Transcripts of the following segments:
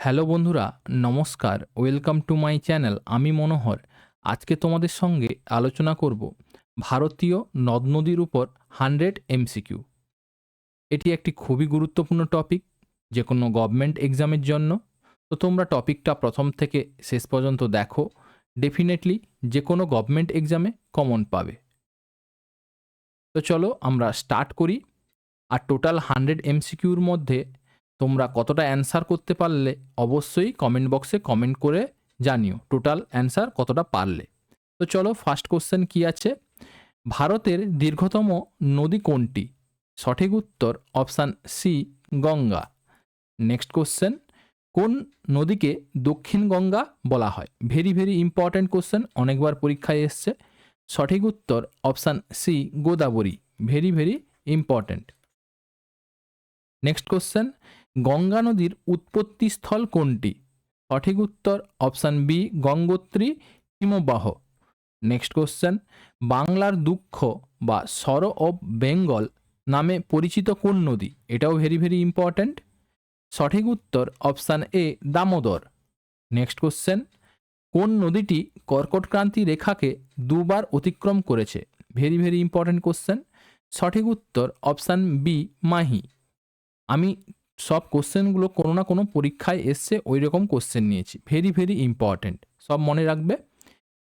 Hello বন্ধুরা, নমস্কার। Welcome to my channel, আমি মনোহর। আজকে তোমাদের সঙ্গে আলোচনা করব ভারতীয় নদ নদীর উপর হান্ড্রেড এমসিকিউ। এটি একটি খুবই গুরুত্বপূর্ণ টপিক, যে কোনো গভর্নমেন্ট এক্সামের জন্য। তো তোমরা টপিকটা প্রথম থেকে শেষ পর্যন্ত দেখো। ডেফিনেটলি যে কোনো গভর্নমেন্ট এক্সামে কমন পাবে। তো চলো আমরা স্টার্ট করি। আর টোটাল হান্ড্রেড এমসিকিউর মধ্যে তোমরা কতটা অ্যান্সার করতে পারলে অবশ্যই কমেন্ট বক্সে কমেন্ট করে জানিও। টোটাল অ্যান্সার কতটা পারলে? তো চলো ফার্স্ট কোশ্চেন কি আছে? ভারতের দীর্ঘতম নদী কোনটি? সঠিক উত্তর option C Ganga. Next question কোন নদীকে দক্ষিণ গঙ্গা বলা হয়? ভেরি ভেরি ইম্পর্ট্যান্ট কোশ্চেন অনেকবার পরীক্ষায় এসছে। সঠিক উত্তর option C Godavari. Very very important next question Ganga নদীর উৎপত্তি স্থল কোনটি? সঠিক উত্তর অপশান বি, গঙ্গোত্রী, হিমবাহ। নেক্সট কোশ্চেন, বাংলার দুঃখ বা সর অফ বেঙ্গল নামে পরিচিত কোন নদী? এটাও ভেরি ভেরি ইম্পর্ট্যান্ট সঠিক উত্তর option A, Damodar. Next question, কোন নদীটি কর্কটক্রান্তি রেখাকে দুবার অতিক্রম করেছে? Very very important question. সঠিক উত্তর অপশান বি, মাহি। আমি সব কোশ্চেনগুলো কোনো না কোনো পরীক্ষায় এসছে ওই রকম কোশ্চেন নিয়েছি। ভেরি ভেরি ইম্পর্ট্যান্ট সব মনে রাখবে?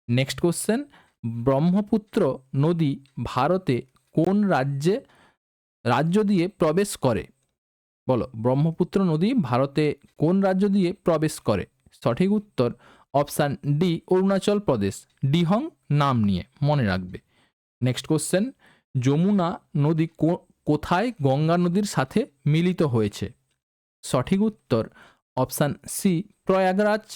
নেক্সট কোশ্চেন ব্রহ্মপুত্র নদী ভারতে কোন রাজ্যে, রাজ্য দিয়ে প্রবেশ করে? বলো, ব্রহ্মপুত্র নদী ভারতে কোন রাজ্য দিয়ে প্রবেশ করে? সঠিক উত্তর অপশান ডি অরুণাচল প্রদেশ। ডিহং নাম নিয়ে মনে রাখবে। নেক্সট কোশ্চেন যমুনা নদী কোথায় গঙ্গা নদীর সাথে মিলিত হয়েছে? সঠিক উত্তর অপশান সি প্রয়াগরাজ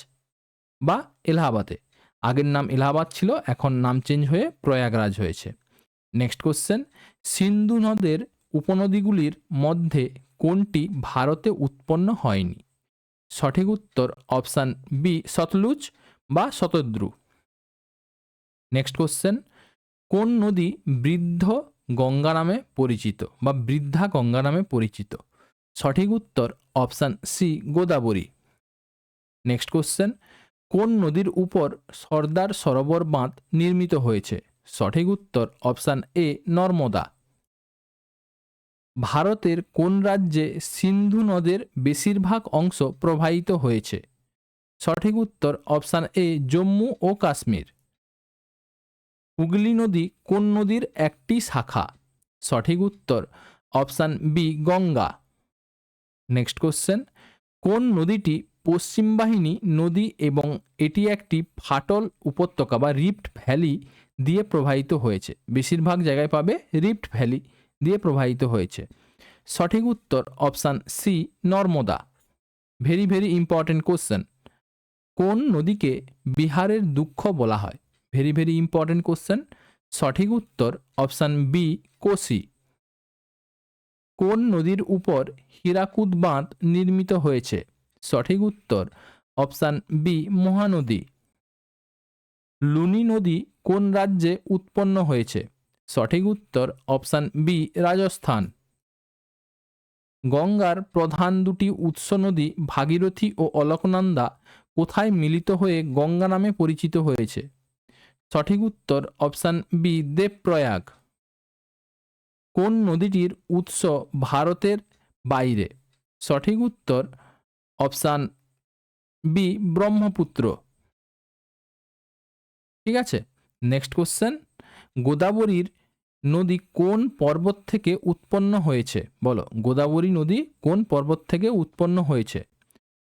বা এলাহাবাদে। আগের নাম এলাহাবাদ ছিল, এখন নাম চেঞ্জ হয়ে প্রয়াগরাজ হয়েছে। নেক্সট কোশ্চেন সিন্ধু নদের উপনদীগুলির মধ্যে কোনটি ভারতে উৎপন্ন হয়নি? সঠিক উত্তর অপশান বি সতলুজ বা শতদ্রু। নেক্সট কোশ্চেন কোন নদী বৃদ্ধ গঙ্গা নামে পরিচিত বা বৃদ্ধা গঙ্গা নামে পরিচিত? সঠিক উত্তর option C Godavari. Next question কোন নদীর উপর সর্দার সরোবর বাঁধ নির্মিত হয়েছে? সঠিক উত্তর অপশান এ নর্মদা। ভারতের কোন রাজ্যে সিন্ধু নদের বেশিরভাগ অংশ প্রবাহিত হয়েছে? সঠিক উত্তর অপশান এ জম্মু ও কাশ্মীর। হুগলি নদী কোন নদীর একটি শাখা? সঠিক উত্তর option B Ganga. Next question কোন নদীটি পশ্চিম বাহিনী নদী এবং এটি একটি ফাটল উপত্যকা বা রিফট ভ্যালি দিয়ে প্রবাহিত হয়েছে? বেশিরভাগ জায়গায় পাবে রিফট ভ্যালি দিয়ে প্রবাহিত হয়েছে। সঠিক উত্তর option C Narmada. Very very important question কোন নদীকে বিহারের দুঃখ বলা হয়? ভেরি ভেরি ইম্পর্টেন্ট কোশ্চেন সঠিক উত্তর অপশান বি কোসি। কোন নদীর উপর হীরাকুদ বাঁধ নির্মিত হয়েছে? সঠিক উত্তর, অপশান বি মহানদী। লুনি নদী কোন রাজ্যে উৎপন্ন হয়েছে? সঠিক উত্তর, অপশান বি রাজস্থান। গঙ্গার প্রধান দুটি উৎস নদী ভাগীরথী ও অলকনন্দা কোথায় মিলিত হয়ে গঙ্গা নামে পরিচিত হয়েছে? সঠিক উত্তর, অপশান বি দেবপ্রয়াগ। কোন নদীটির উৎস ভারতের বাইরে? সঠিক উত্তর অপশান বি, ব্রহ্মপুত্র। ঠিক আছে? Next question. গোদাবরীর নদী কোন পর্বত থেকে উৎপন্ন হয়েছে? বলো, গোদাবরী নদী কোন পর্বত থেকে উৎপন্ন হয়েছে?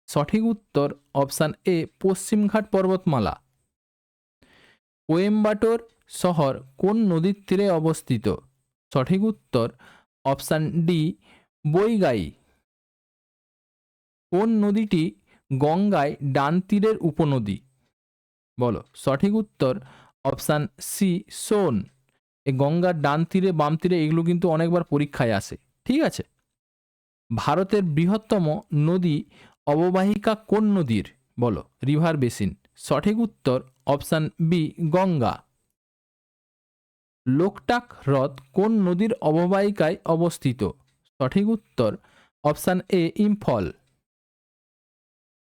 সঠিক উত্তর অপশান এ, পশ্চিমঘাট পর্বতমালা। কোয়েম্বাটোর শহর কোন নদীর তীরে অবস্থিত? সঠিক উত্তর অপশান ডি, বৈগাই। কোন নদীটি গঙ্গায় ডান তীরের উপনদী? বলো, সঠিক উত্তর অপশান সি, সোন। এ গঙ্গার ডান তীরে বাম তীরে এগুলো কিন্তু অনেকবার পরীক্ষায় আসে, ঠিক আছে? ভারতের বৃহত্তম নদী অববাহিকা কোন নদীর? বলো, রিভার বেসিন। সঠিক উত্তর অপশান বি, গঙ্গা। লোকটাক হ্রদ কোন নদীর অববাহিকায় অবস্থিত? সঠিক উত্তর, অপশান এ, ইম্ফল।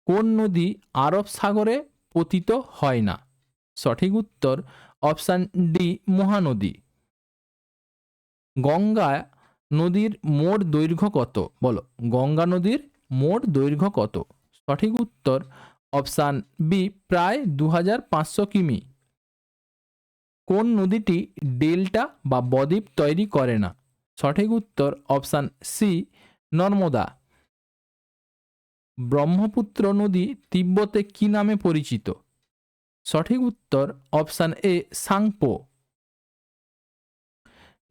কোন নদী আরব সাগরে পতিত হয় না? সঠিক উত্তর, অপশান ডি, মহানদী। গঙ্গা নদীর মোট দৈর্ঘ্য কত? বলো, গঙ্গা নদীর মোট দৈর্ঘ্য কত? সঠিক উত্তর, অপশান বি, প্রায় দু কিমি। কোন নদীটি ডেল্টা বা বদ্বীপ তৈরি করে না? সঠিক উত্তর অপশান সি নর্মদা। ব্রহ্মপুত্র নদী তিব্বতে কি নামে পরিচিত? সঠিক উত্তর option A Tsangpo.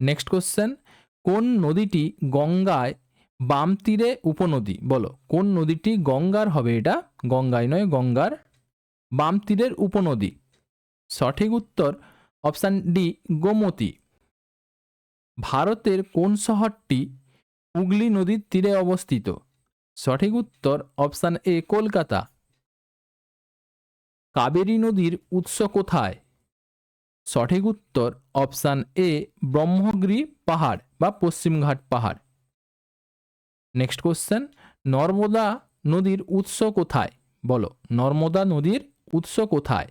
Next question কোন নদীটি গঙ্গায় বাম তীরে উপনদী? বলো, কোন নদীটি গঙ্গার হবে এটা? গঙ্গায় নয়, গঙ্গার বাম তীরের উপনদী। সঠিক উত্তর অপশান ডি, গোমতী। ভারতের কোন শহরটি হুগলি নদীর তীরে অবস্থিত? সঠিক উত্তর অপশান এ, কলকাতা। কাবেরী নদীর উৎস কোথায়? সঠিক উত্তর অপশান এ, ব্রহ্মগিরি পাহাড় বা পশ্চিমঘাট পাহাড়। নেক্সট কোশ্চেন, নর্মদা নদীর উৎস কোথায়? বলো, নর্মদা নদীর উৎস কোথায়?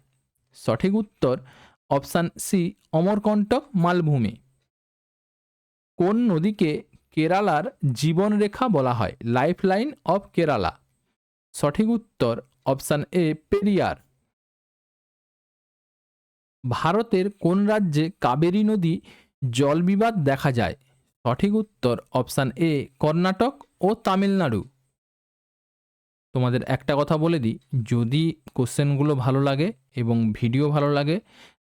সঠিক উত্তর অপশান সি, অমরকণ্টক মালভূমি। কোন নদীকে কেরালার জীবনরেখা বলা হয়? Lifeline of Kerala. সঠিক উত্তর অপশান এ, পেরিয়ার। ভারতের কোন রাজ্যে কাবেরী নদী জলবিবাদ দেখা যায়? সঠিক উত্তর অপশান এ, কর্ণাটক ও তামিলনাড়ু। তোমাদের একটা কথা বলে দিই, যদি কোশ্চেনগুলো ভালো লাগে এবং ভিডিও ভালো লাগে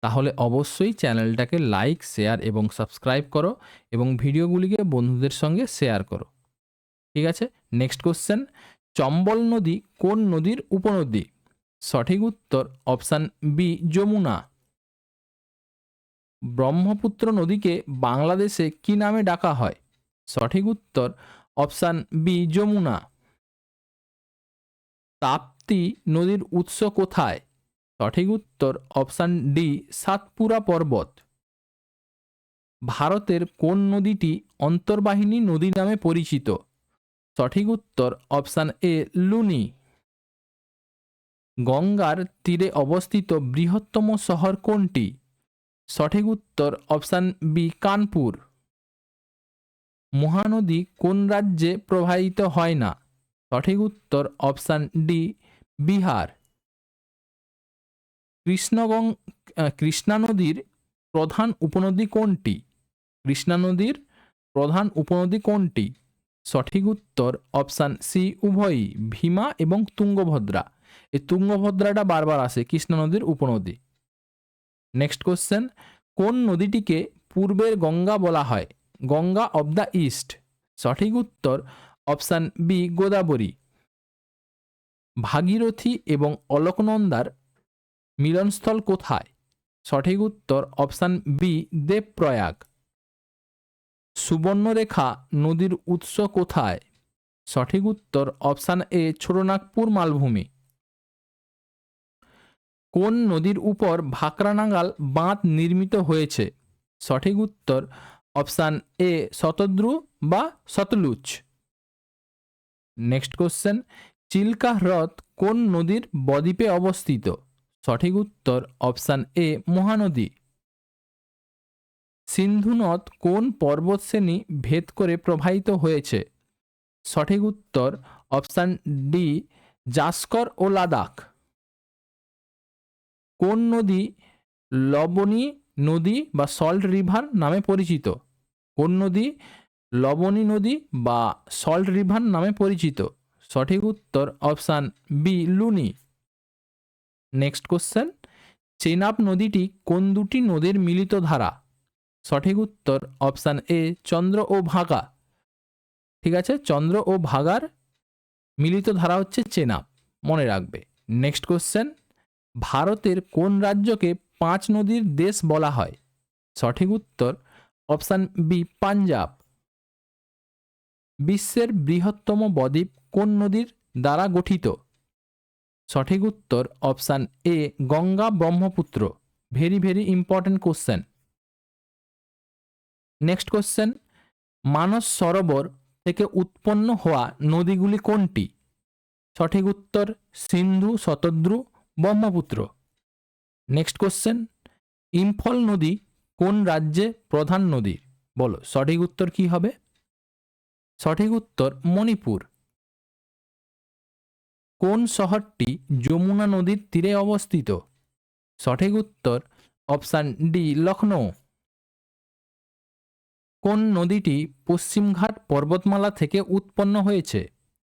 তাহলে অবশ্যই চ্যানেলটাকে লাইক শেয়ার এবং সাবস্ক্রাইব করো এবং ভিডিওগুলিকে বন্ধুদের সঙ্গে শেয়ার করো। ঠিক আছে? নেক্সট কোশ্চেন চম্বল নদী কোন নদীর উপনদী? সঠিক উত্তর অপশান বি যমুনা। ব্রহ্মপুত্র নদীকে বাংলাদেশে কি নামে ডাকা হয়? সঠিক উত্তর অপশান বি যমুনা। তাপ্তি নদীর উৎস কোথায়? সঠিক উত্তর অপশান ডি, সাতপুরা পর্বত। ভারতের কোন নদীটি অন্তর্বাহিনী নদী নামে পরিচিত? সঠিক উত্তর অপশান এ, লুনি। গঙ্গার তীরে অবস্থিত বৃহত্তম শহর কোনটি? সঠিক উত্তর অপশান বি, কানপুর। মহানদী কোন রাজ্যে প্রবাহিত হয় না? সঠিক উত্তর অপশান ডি, বিহার। কৃষ্ণগং কৃষ্ণা নদীর প্রধান উপনদী কোনটি? কৃষ্ণা নদীর প্রধান উপনদী কোনটি? সঠিক উত্তর অপশান সি, উভয়ই ভীমা এবং তুঙ্গভদ্রা। এই তুঙ্গভদ্রাটা বারবার আসে কৃষ্ণা নদীর উপনদী। নেক্সট কোশ্চেন কোন নদীটিকে পূর্বের গঙ্গা বলা হয়? Ganga of the east. সঠিক উত্তর অপশান বি, গোদাবরী। ভাগীরথী এবং অলকনন্দার মিলনস্থল কোথায়? সঠিক উত্তর অপশান বি, দেবপ্রয়াগ। সুবর্ণরেখা নদীর উৎস কোথায়? সঠিক উত্তর অপশান এ, ছোটনাগপুর মালভূমি। কোন নদীর উপর ভাকরানাগাল বাঁধ নির্মিত হয়েছে? সঠিক উত্তর অপশান এ, শতদ্রু বা সতলুজ নেক্সট কোশ্চেন চিল্কা হ্রদ কোন নদীর বদ্বীপে অবস্থিত? সঠিক উত্তর অপশান এ, মহানদী। সিন্ধু নদ কোন পর্বতশ্রেণী ভেদ করে প্রবাহিত হয়েছে? সঠিক উত্তর অপশান ডি, জাস্কর ও লাদাখ। কোন নদী লবণী নদী বা সল্ট রিভার নামে পরিচিত? কোন নদী লবণী নদী বা সল্ট রিভার নামে পরিচিত? সঠিক উত্তর option B, Luni. Next question Chenab নদীটি কোন দুটি নদীর মিলিত ধারা? সঠিক উত্তর অপশান এ চন্দ্র ও ভাগা। ঠিক আছে, চন্দ্র ও ভাগার মিলিত ধারা হচ্ছে চেনাব মনে রাখবে। নেক্সট কোশ্চেন ভারতের কোন রাজ্যকে পাঁচ নদীর দেশ বলা হয়? সঠিক উত্তর অপশান বি পাঞ্জাব। বিশ্বের বৃহত্তম বদ্বীপ কোন নদীর দ্বারা গঠিত? সঠিক উত্তর option A, Ganga Brahmaputra. Very very important question. Next question, Manas Sarovar থেকে উৎপন্ন হওয়া নদীগুলি কোনটি? সঠিক উত্তর, সিন্ধু, শতদ্রু, ব্রহ্মপুত্র। নেক্সট কোশ্চেন, ইম্ফল নদী কোন রাজ্যে প্রধান নদী? বলো, সঠিক উত্তর কি হবে? সঠিক উত্তর, মণিপুর। কোন শহরটি যমুনা নদীর তীরে অবস্থিত? সঠিক উত্তর, অপশান ডি লখনৌ কোন নদীটি পশ্চিমঘাট পর্বতমালা থেকে উৎপন্ন হয়েছে?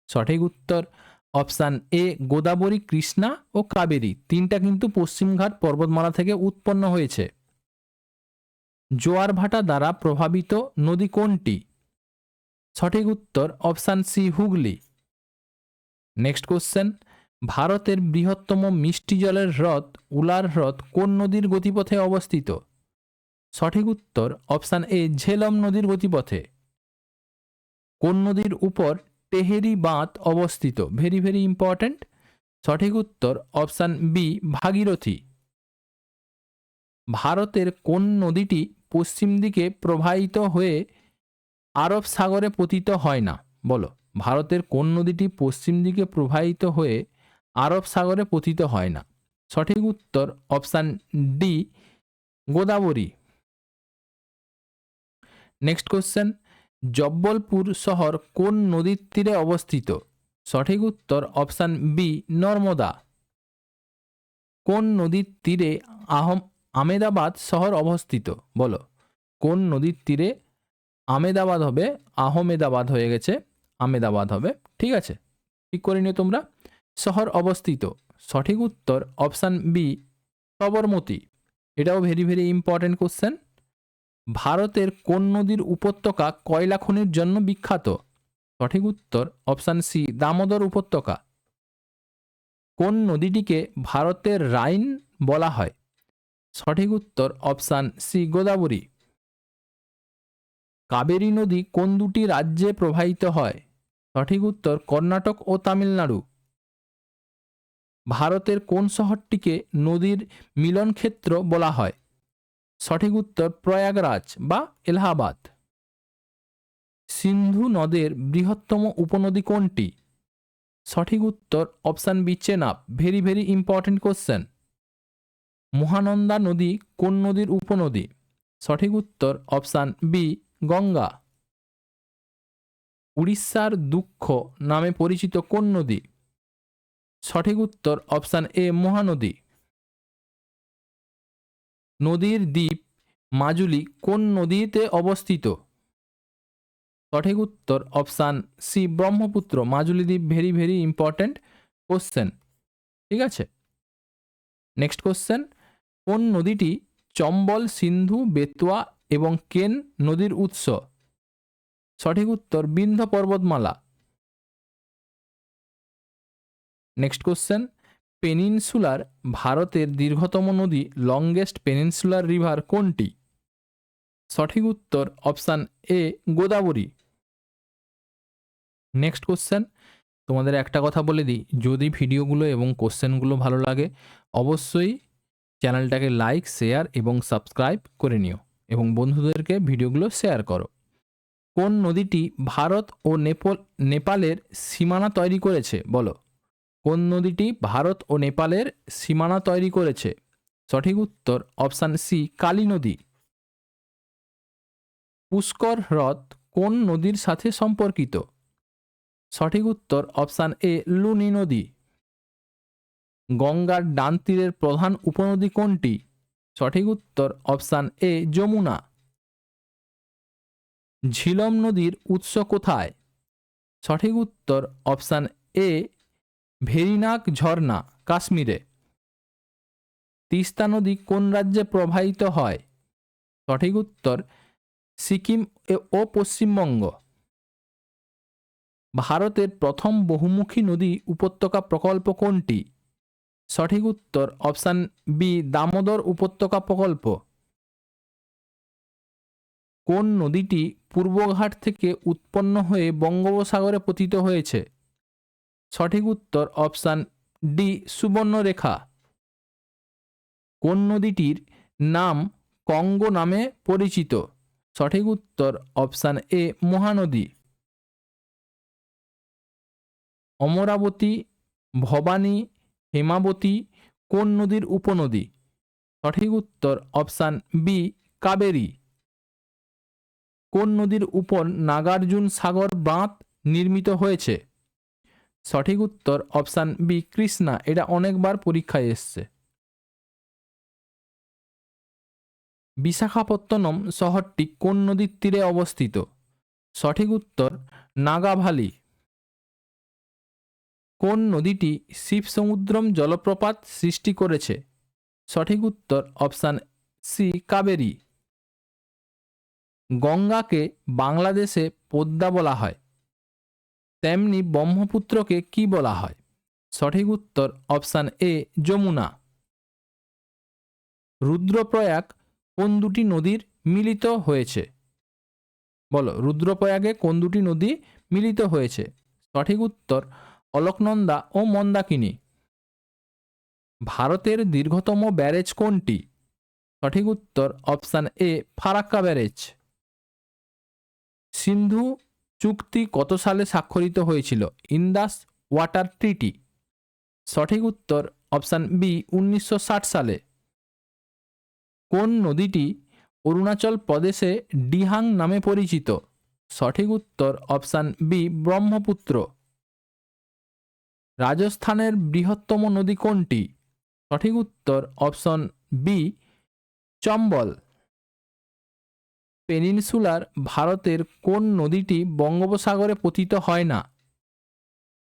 সঠিক উত্তর, অপশান এ, গোদাবরী, কৃষ্ণা ও কাবেরী। তিনটা কিন্তু পশ্চিমঘাট পর্বতমালা থেকে উৎপন্ন হয়েছে। জোয়ার ভাটা দ্বারা প্রভাবিত নদী কোনটি? সঠিক উত্তর, option C, Hooghly. Next question ভারতের বৃহত্তম মিষ্টি জলের হ্রদ উলার হ্রদ কোন নদীর গতিপথে অবস্থিত? সঠিক উত্তর অপশান এ ঝেলম নদীর গতিপথে। কোন নদীর উপর টেহেরি বাঁধ অবস্থিত? ভেরি ভেরি ইম্পর্ট্যান্ট সঠিক উত্তর অপশান বি ভাগীরথী। ভারতের কোন নদীটি পশ্চিম দিকে প্রবাহিত হয়ে আরব সাগরে পতিত হয় না? বলো। ভারতের কোন নদীটি পশ্চিম দিকে প্রবাহিত হয়ে আরব সাগরে পতিত হয় না? সঠিক উত্তর option D, Godavari. Next question, Jabalpur শহর কোন নদীর তীরে অবস্থিত? সঠিক উত্তর অপশান বি, নর্মদা। কোন নদীর তীরে আহম আমেদাবাদ শহর অবস্থিত? বলো। কোন নদীর তীরে আমেদাবাদ হবে? আহমেদাবাদ হয়ে গেছে। আমেদাবাদ হবে, ঠিক আছে? ঠিক করে নিও তোমরা। শহর অবস্থিত। সঠিক উত্তর অপশান বি, সবরমতী। এটাও ভেরি ভেরি ইম্পর্টেন্ট কোশ্চেন ভারতের কোন নদীর উপত্যকা কয়লা খনির জন্য বিখ্যাত? সঠিক উত্তর অপশান সি, দামোদর উপত্যকা। কোন নদীটিকে ভারতের রাইন বলা হয়? সঠিক উত্তর অপশান সি, গোদাবরী। কাবেরী নদী কোন দুটি রাজ্যে প্রবাহিত হয়? সঠিক উত্তর কর্ণাটক ও তামিলনাড়ু। ভারতের কোন শহরটিকে নদীর মিলনক্ষেত্র বলা হয়? সঠিক উত্তর প্রয়াগরাজ বা এলাহাবাদ। সিন্ধু নদের বৃহত্তম উপনদী কোনটি? সঠিক উত্তর option B Chenab. Very very important question. Mahananda নদী কোন নদীর উপনদী? সঠিক উত্তর অপশান বি গঙ্গা। উড়িষ্যার দুঃখ নামে পরিচিত কোন নদী? সঠিক উত্তর অপশান এ, মহানদী। নদীর দ্বীপ মাজুলি কোন নদীতে অবস্থিত? সঠিক উত্তর অপশান সি, ব্রহ্মপুত্র। মাজুলি দ্বীপ ভেরি ভেরি ইম্পর্ট্যান্ট কোশ্চেন ঠিক আছে? নেক্সট কোশ্চেন কোন নদীটি চম্বল, সিন্ধু, বেতুয়া এবং কেন নদীর উৎস? সঠিক উত্তর বিন্ধ্য পর্বতমালা। নেক্সট কোশ্চেন পেনিনসুলার ভারতের দীর্ঘতম নদী লংগেস্ট পেনিনসুলার রিভার কোনটি? সঠিক উত্তর option A Godavari. Next question তোমাদের একটা কথা বলে দিই, যদি ভিডিওগুলো এবং কোশ্চেনগুলো ভালো লাগে, অবশ্যই চ্যানেলটাকে লাইক শেয়ার এবং সাবস্ক্রাইব করে নিও এবং বন্ধুদেরকে ভিডিওগুলো শেয়ার করো। কোন নদীটি ভারত ও নেপল, নেপালের সীমানা তৈরি করেছে? বলো। কোন নদীটি ভারত ও নেপালের সীমানা তৈরি করেছে? সঠিক উত্তর অপশান সি কালী নদী। পুষ্কর হ্রদ কোন নদীর সাথে সম্পর্কিত? সঠিক উত্তর অপশান এ লুনি নদী। গঙ্গার ডান তীরের প্রধান উপনদী কোনটি? সঠিক উত্তর অপশান এ যমুনা। ঝিলম নদীর উৎস কোথায়? সঠিক উত্তর অপশান এ, ভেরিনাক ঝর্ণা, কাশ্মীরে। তিস্তা নদী কোন রাজ্যে প্রবাহিত হয়? সঠিক উত্তর, সিকিম ও পশ্চিমবঙ্গ। ভারতের প্রথম বহুমুখী নদী উপত্যকা প্রকল্প কোনটি? সঠিক উত্তর অপশান বি, দামোদর উপত্যকা প্রকল্প। কোন নদীটি পূর্বঘাট থেকে উৎপন্ন হয়ে বঙ্গোপসাগরে পতিত হয়েছে? সঠিক উত্তর অপশান ডি, সুবর্ণরেখা। কোন নদীটির নাম কঙ্গো নামে পরিচিত? সঠিক উত্তর অপশান এ, মহানদী। অমরাবতী, ভবানী, হেমাবতী কোন নদীর উপনদী? সঠিক উত্তর অপশান বি, কাবেরী। কোন নদীর উপর নাগার্জুন সাগর বাঁধ নির্মিত হয়েছে? সঠিক উত্তর অপশান বি কৃষ্ণা। এটা অনেকবার পরীক্ষায় এসছে। বিশাখাপত্তনম শহরটি কোন নদীর তীরে অবস্থিত? সঠিক উত্তর নাগাভালি কোন নদীটি শিবসমুদ্রম জলপ্রপাত সৃষ্টি করেছে? সঠিক উত্তর অপশান সি কাবেরী। গঙ্গাকে বাংলাদেশে পদ্মা বলা হয়। তেমনি ব্রহ্মপুত্রকে কি বলা হয়? সঠিক উত্তর অপশান এ, যমুনা। রুদ্রপ্রয়াগ কোন দুটি নদীর মিলিত হয়েছে? বলো, রুদ্রপ্রয়াগে কোন দুটি নদী মিলিত হয়েছে? সঠিক উত্তর অলকনন্দা ও মন্দাকিনী। ভারতের দীর্ঘতম ব্যারেজ কোনটি? সঠিক উত্তর option A, Farakka barrage. Sindhu চুক্তি কত সালে স্বাক্ষরিত হয়েছিল? Indus water treaty. সঠিক উত্তর অপশান বি উনিশশো ষাট সালে। কোন নদীটি অরুণাচল প্রদেশে ডিহাং নামে পরিচিত? সঠিক উত্তর অপশান বি ব্রহ্মপুত্র। রাজস্থানের বৃহত্তম নদী কোনটি? সঠিক উত্তর অপশন বি চম্বল। পেনিনসুলার ভারতের কোন নদীটি বঙ্গোপসাগরে পতিত হয় না?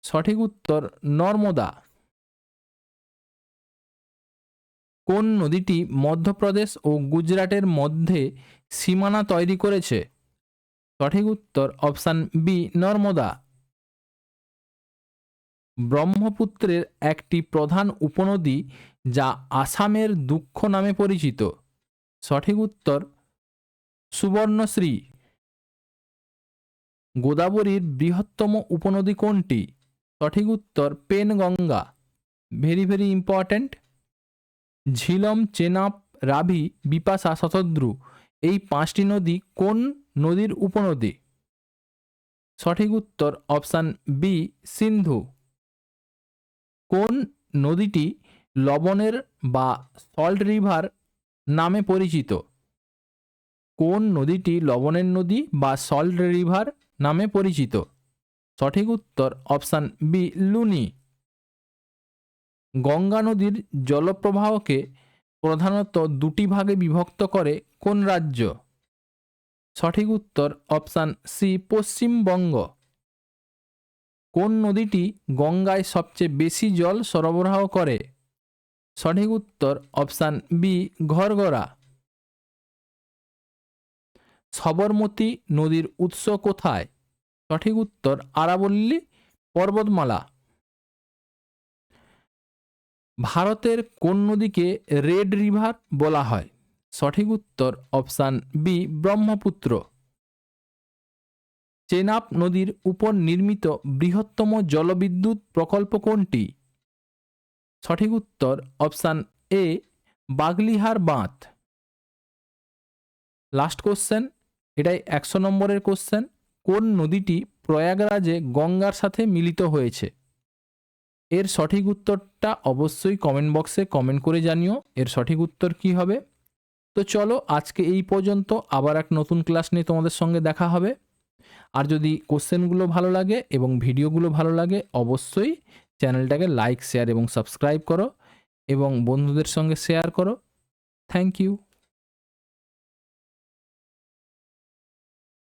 সঠিক উত্তর, নর্মদা। কোন নদীটি মধ্যপ্রদেশ ও গুজরাটের মধ্যে সীমানা তৈরি করেছে? সঠিক উত্তর, অপশান বি নর্মদা। ব্রহ্মপুত্রের একটি প্রধান উপনদী যা আসামের দুঃখ নামে পরিচিত। সঠিক উত্তর সুবর্ণশ্রী। গোদাবরীর বৃহত্তম উপনদী কোনটি? সঠিক উত্তর, Penganga. Very very important. Jhelum Chenab Ravi, Bipasha, Shatadru. এই পাঁচটি নদী কোন নদীর উপনদী? সঠিক উত্তর, অপশান বি, সিন্ধু। কোন নদীটি লবণের বা সল্ট রিভার নামে পরিচিত? কোন নদীটি লবণের নদী বা সল্ট রিভার নামে পরিচিত? সঠিক উত্তর অপশান বি লুনি। গঙ্গা নদীর জলপ্রবাহকে প্রধানত দুটি ভাগে বিভক্ত করে কোন রাজ্য? সঠিক উত্তর অপশান সি পশ্চিমবঙ্গ। কোন নদীটি গঙ্গায় সবচেয়ে বেশি জল সরবরাহ করে? সঠিক উত্তর অপশান বি ঘরগড়া। সবরমতী নদীর উৎস কোথায়? সঠিক উত্তর আরাবল্লী পর্বতমালা। ভারতের কোন নদীকে রেড রিভার বলা হয়? সঠিক উত্তর অপশান বি, ব্রহ্মপুত্র। চেনাব নদীর উপর নির্মিত বৃহত্তম জলবিদ্যুৎ প্রকল্প কোনটি? সঠিক উত্তর অপশান এ, বাগলিহার বাঁধ। লাস্ট কোশ্চেন এটাই একশো নম্বরের কোশ্চেন কোন নদীটি প্রয়াগরাজে গঙ্গার সাথে মিলিত হয়েছে? এর সঠিক উত্তরটা অবশ্যই কমেন্ট বক্সে কমেন্ট করে জানিও, এর সঠিক উত্তর কি হবে? তো চলো আজকে এই পর্যন্ত, আবার এক নতুন ক্লাস নিয়ে তোমাদের সঙ্গে দেখা হবে। আর যদি কোশ্চেনগুলো ভালো লাগে এবং ভিডিওগুলো ভালো লাগে, অবশ্যই চ্যানেলটাকে লাইক শেয়ার এবং সাবস্ক্রাইব করো এবং বন্ধুদের সঙ্গে শেয়ার করো। Thank you